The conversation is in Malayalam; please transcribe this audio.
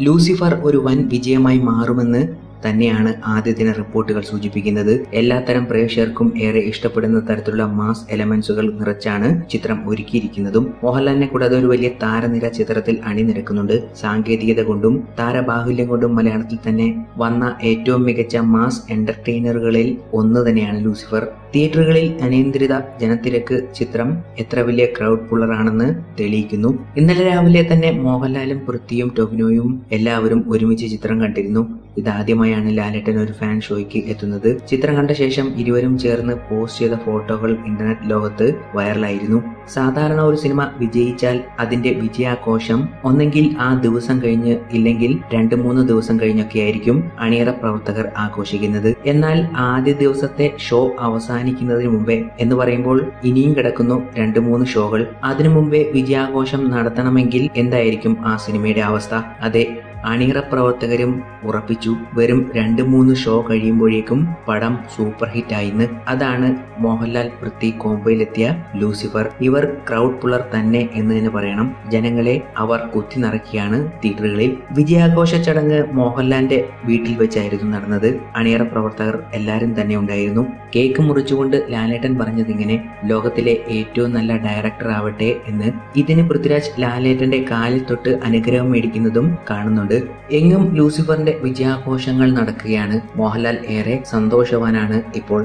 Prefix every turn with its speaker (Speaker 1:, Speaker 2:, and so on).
Speaker 1: ലൂസിഫർ ഒരു വൻ വിജയമായി മാറുമെന്ന് തന്നെയാണ് ആദ്യ ദിന റിപ്പോർട്ടുകൾ സൂചിപ്പിക്കുന്നത്. എല്ലാത്തരം പ്രേക്ഷകർക്കും ഏറെ ഇഷ്ടപ്പെടുന്ന തരത്തിലുള്ള മാസ് എലമെന്റ്സുകൾ നിറച്ചാണ് ചിത്രം ഒരുക്കിയിരിക്കുന്നതും. മോഹൻലാലിനെ കൂടാതെ ഒരു വലിയ താരനിര ചിത്രത്തിൽ അണിനിരക്കുന്നുണ്ട്. സാങ്കേതികത കൊണ്ടും താരബാഹുല്യം കൊണ്ടും മലയാളത്തിൽ തന്നെ വന്ന ഏറ്റവും മികച്ച മാസ് എന്റർടൈനറുകളിൽ ഒന്ന് തന്നെയാണ് ലൂസിഫർ. തിയേറ്ററുകളിൽ അനിയന്ത്രിത ജനത്തിരക്ക് ചിത്രം എത്ര വലിയ ക്രൗഡ് പുള്ളറാണെന്ന് തെളിയിക്കുന്നു. ഇന്നലെ രാവിലെ തന്നെ മോഹൻലാലും പൃഥ്വിയും ടൊവിനോയും എല്ലാവരും ഒരുമിച്ച് ചിത്രം കണ്ടിരുന്നു. ഇതാദ്യമായാണ് ലാലേട്ടൻ ഒരു ഫാൻ ഷോയ്ക്ക് എത്തുന്നത്. ചിത്രം കണ്ട ശേഷം ഇരുവരും ചേർന്ന് പോസ്റ്റ് ചെയ്ത ഫോട്ടോകൾ ഇന്റർനെറ്റ് ലോകത്ത് വൈറലായിരുന്നു സാധാരണ ഒരു സിനിമ വിജയിച്ചാൽ അതിന്റെ വിജയാഘോഷം ഒന്നെങ്കിൽ ആ ദിവസം കഴിഞ്ഞ് ഇല്ലെങ്കിൽ രണ്ട് മൂന്ന് ദിവസം കഴിഞ്ഞൊക്കെ ആയിരിക്കും അണിയറ പ്രവർത്തകർ ആഘോഷിക്കുന്നത്. എന്നാൽ ആദ്യ ദിവസത്തെ ഷോ അവസാനിക്കുന്നതിന് മുമ്പേ എന്ന് പറയുമ്പോൾ ഇനിയും കിടക്കുന്നു രണ്ട് മൂന്ന് ഷോകൾ അതിനു മുമ്പേ വിജയാഘോഷം നടത്തണമെങ്കിൽ എന്തായിരിക്കും ആ സിനിമയുടെ അവസ്ഥ? അതെ അണിയറ പ്രവർത്തകരും ഉറപ്പിച്ചു. വെറും രണ്ട് മൂന്ന് ഷോ കഴിയുമ്പോഴേക്കും പടം സൂപ്പർ ഹിറ്റ് ആയിന്ന് അതാണ് മോഹൻലാൽ പൃഥ്വി കോമ്പയിലെത്തിയ ലൂസിഫർ. ഇവർ ക്രൗഡ് പുള്ളർ തന്നെ എന്ന് തന്നെ പറയണം. ജനങ്ങളെ അവർ കുത്തി നിറയ്ക്കുകയാണ് തിയേറ്ററുകളിൽ. വിജയാഘോഷ ചടങ്ങ് മോഹൻലാലിന്റെ വീട്ടിൽ വെച്ചായിരുന്നു നടന്നത്. അണിയറ പ്രവർത്തകർ എല്ലാവരും തന്നെ ഉണ്ടായിരുന്നു. കേക്ക് മുറിച്ചുകൊണ്ട് ലാലേട്ടൻ പറഞ്ഞതിങ്ങനെ ലോകത്തിലെ ഏറ്റവും നല്ല ഡയറക്ടർ ആവട്ടെ എന്ന്. ഇതിന് പൃഥ്വിരാജ് ലാലേട്ടന്റെ കാലിൽ തൊട്ട് അനുഗ്രഹം മേടിക്കുന്നതും കാണുന്നുണ്ട്. എങ്ങും ലൂസിഫറിന്റെ വിജയാഘോഷങ്ങൾ നടക്കുകയാണ് മോഹൻലാൽ ഏറെ സന്തോഷവാനാണ് ഇപ്പോൾ.